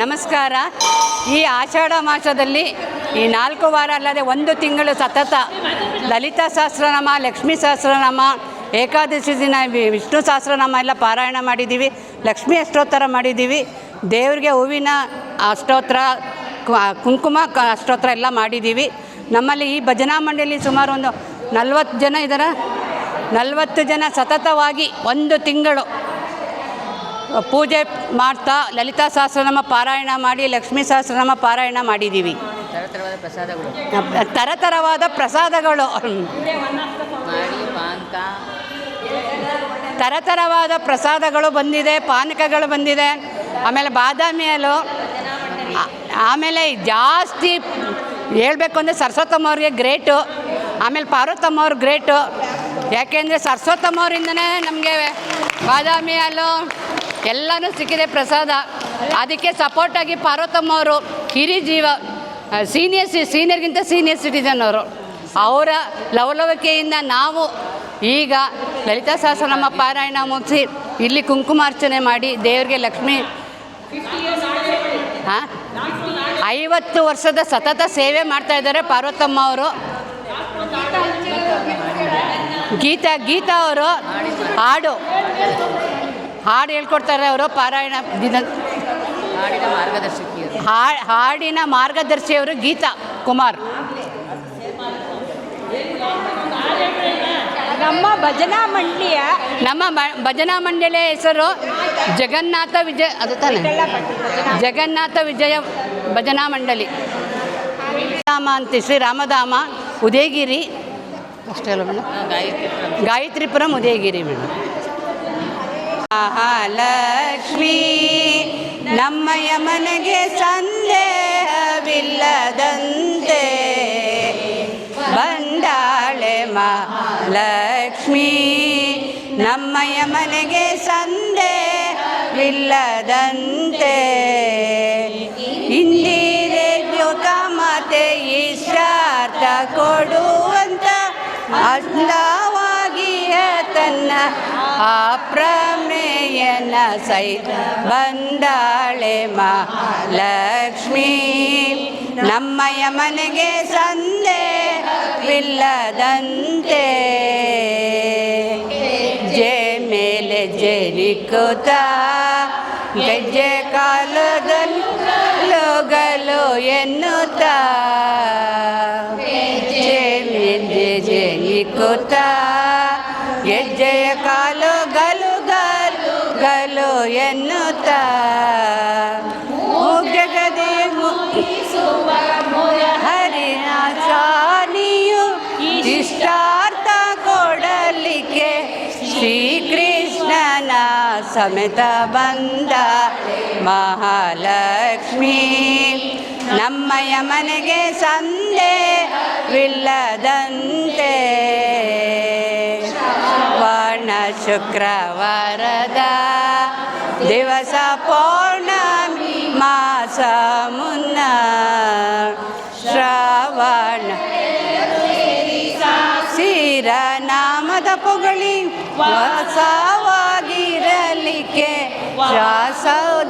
ನಮಸ್ಕಾರ. ಈ ಆಷಾಢ ಮಾಸದಲ್ಲಿ ಈ ನಾಲ್ಕು ವಾರ ಅಲ್ಲದೆ ಒಂದು ತಿಂಗಳು ಸತತ ಲಲಿತಾ ಸಹಸ್ರನಾಮ, ಲಕ್ಷ್ಮೀ ಸಹಸ್ರನಾಮ, ಏಕಾದಶಿ ದಿನ ವಿಷ್ಣು ಸಹಸ್ರನಾಮ ಎಲ್ಲ ಪಾರಾಯಣ ಮಾಡಿದ್ದೀವಿ. ಲಕ್ಷ್ಮೀ ಅಷ್ಟೋತ್ತರ ಮಾಡಿದ್ದೀವಿ. ದೇವರಿಗೆ ಹೂವಿನ ಅಷ್ಟೋತ್ತರ ಕುಂಕುಮ ಅಷ್ಟೋತ್ತರ ಎಲ್ಲ ಮಾಡಿದ್ದೀವಿ. ನಮ್ಮಲ್ಲಿ ಈ ಭಜನಾ ಮಂಡಳಿ ಸುಮಾರು ಒಂದು ನಲ್ವತ್ತು ಜನ ಇದ್ದಾರೆ ನಲವತ್ತು ಜನ ಸತತವಾಗಿ ಒಂದು ತಿಂಗಳು ಪೂಜೆ ಮಾಡ್ತಾ ಲಲಿತಾ ಸಹಸ್ರನಾಮ ಪಾರಾಯಣ ಮಾಡಿ ಲಕ್ಷ್ಮೀ ಸಹಸ್ರನಾಮ ಪಾರಾಯಣ ಮಾಡಿದ್ದೀವಿ. ತರತರವಾದ ಪ್ರಸಾದಗಳು. ತರತರವಾದ ಪ್ರಸಾದಗಳು. ಬಂದಿದೆ ಪಾನಕಗಳು ಬಂದಿದೆ. ಆಮೇಲೆ ಬಾದಾಮಿ ಹಾಲು. ಆಮೇಲೆ ಜಾಸ್ತಿ ಹೇಳಬೇಕು ಅಂದರೆ ಸರಸ್ವತಮ್ಮ ಅವ್ರಿಗೆ ಗ್ರೇಟು ಆಮೇಲೆ ಪಾರ್ವತಮ್ಮ ಅವ್ರು ಗ್ರೇಟು ಯಾಕೆಂದರೆ ಸರಸ್ವತಮ್ಮ ಅವರಿಂದನೇ ನಮಗೆ ಬಾದಾಮಿ ಹಾಲು ಎಲ್ಲನೂ ಸಿಕ್ಕಿದೆ ಪ್ರಸಾದ. ಅದಕ್ಕೆ ಸಪೋರ್ಟಾಗಿ ಪಾರ್ವತಮ್ಮ ಅವರು ಹಿರಿ ಜೀವ ಸೀನಿಯರ್ ಸಿ ಸೀನಿಯರ್ಗಿಂತ ಸೀನಿಯರ್ ಸಿಟಿಜನ್ ಅವರು. ಅವರ ಲವಲವಿಕೆಯಿಂದ ನಾವು ಈಗ ಲಲಿತಾ ಸಹಸ್ರನಾಮ ಪಾರಾಯಣ ಮುಗಿಸಿ ಇಲ್ಲಿ ಕುಂಕುಮಾರ್ಚನೆ ಮಾಡಿ ದೇವರಿಗೆ ಲಕ್ಷ್ಮಿ, ಹಾಂ? ಐವತ್ತು ವರ್ಷದ ಸತತ ಸೇವೆ ಮಾಡ್ತಾ ಇದ್ದಾರೆ ಪಾರ್ವತಮ್ಮ ಅವರು. ಗೀತಾ ಗೀತಾ ಅವರು ಹಾಡು. ಹಾಡು ಹೇಳ್ಕೊಡ್ತಾರೆ ಅವರು ಪಾರಾಯಣ ದಿನ. ಹಾಡಿನ ಮಾರ್ಗದರ್ಶಕಿಯರು ಹಾ- ಹಾಡಿನ ಮಾರ್ಗದರ್ಶಿಯವರು ಗೀತಾ ಕುಮಾರ್. ನಮ್ಮ ಭಜನಾ ಮಂಡಳಿಯ ನಮ್ಮ ಮ- ಭಜನಾ ಮಂಡಳಿಯ ಹೆಸರು ಜಗನ್ನಾಥ ವಿಜಯ ಅದು ತಾನೆ? ಜಗನ್ನಾಥ ವಿಜಯ ಭಜನಾ ಮಂಡಳಿ. ರಾಮ ಅಂತ ಶ್ರೀ ರಾಮಧಾಮ ಉದಯಗಿರಿ. ಅಷ್ಟೇ ಅಲ್ಲ ಮೇಡಮ್? ಗಾಯತ್ರಿಪುರಂ ಉದಯಗಿರಿ ಮೇಡಮ್. ಮಹಾಲಕ್ಷ್ಮೀ. ನಮ್ಮಯ ಮನೆಗೆ ಸಂದೇಹವಿಲ್ಲದಂತೆ. ಬಂದಾಳೆ ಮಹಾಲಕ್ಷ್ಮೀ. ನಮ್ಮಯ ಮನೆಗೆ ಸಂದೇಹವಿಲ್ಲದಂತೆ. ಇಂದಿರೆ ಮಾತೆ ಇಷ್ಟಾರ್ಥ ಕೊಡುವಂತ ಅಂದವಾಗಿಯ ತನ್ನ ಆ ಪ್ರಮೇಯನ ಸಹಿತ ಬಂದಾಳೆ ಮಹಾಲಕ್ಷ್ಮೀ ನಮ್ಮಯ ಮನೆಗೆ ಸಂದೇಹವಿಲ್ಲದಂತೆ ಜೆ ಮೇಲೆ ಜರಿಕುತ ಗೆಜ್ಜೆ ಕಾಲದಲ್ಲಿ ಗಲು ಎನ್ನುತ್ತಾ ಜೆ ಮೇಲೆ ಜರಿಕುತ ಗಲು ಎನ್ನುತ್ತ. ಜಗದಿ ಹರಿನ ಸಾನಿಯು ಇಷ್ಟಾರ್ಥ ಕೊಡಲಿಕ್ಕೆ ಶ್ರೀಕೃಷ್ಣನ ಸಮೇತ ಬಂದ ಮಹಾಲಕ್ಷ್ಮಿ. ನಮ್ಮಯ ಮನೆಗೆ ಸಂದೇಹವಿಲ್ಲದಂತೆ ವರ್ಣ ಶುಕ್ರವಾರದ ದಿವಸ ಪೌರ್ಣಮಿ ಮಾಸ ಮುನ್ನ ಶ್ರಾವಣ ಸಿರ ನಾಮದ ಪೊಗಳಿ ವಾಸವಾಗಿರಲಿಕ್ಕೆ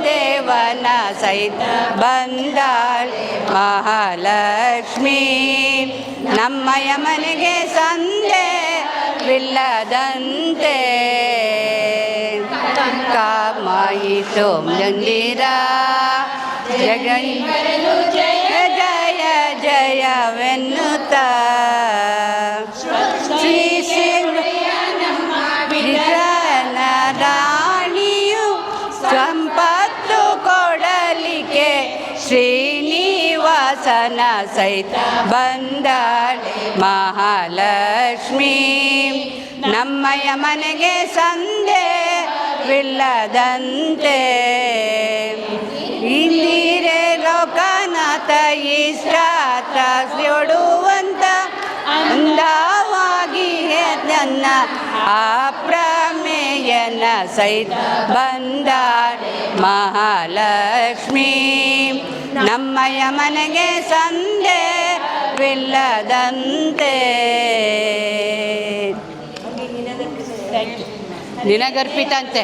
ದೇವನ ಸಹಿತ ಬಂದಾಳ್ ಮಹಾಲಕ್ಷ್ಮೀ. ನಮ್ಮಯ ಮನೆಗೆ ಸಂದೇಹವಿಲ್ಲದಂತೆ ಕಾಮಾಯಿತು ಮಂದಿರ ಜಗನ್ ಜಯ ಜಯ ಜಯವೆನ್ನುತ್ತ ಶ್ರೀನಿವಾಸನ ಸಹಿತ ಬಂದಾಳೆ ಮಹಾಲಕ್ಷ್ಮೀ. ನಮ್ಮಯ ಮನೆಗೆ ಸಂದೆ ವಿಲ್ಲದಂತೆ. ಇಲ್ಲಿರೆ ಲೋಕನಾಥ ಇಷ್ಟ ಸಿಡುವಂತ ಅಂದವಾಗಿ ನನ್ನ ಆ ಪ್ರಮೇಯನ ಸಹಿತ ಬಂದ ಮಹಾಲಕ್ಷ್ಮೀ. ನಮ್ಮಯ ಮನೆಗೆ ಸಂದೆ ವಿಲ್ಲದಂತೆ. ಅಂತೆ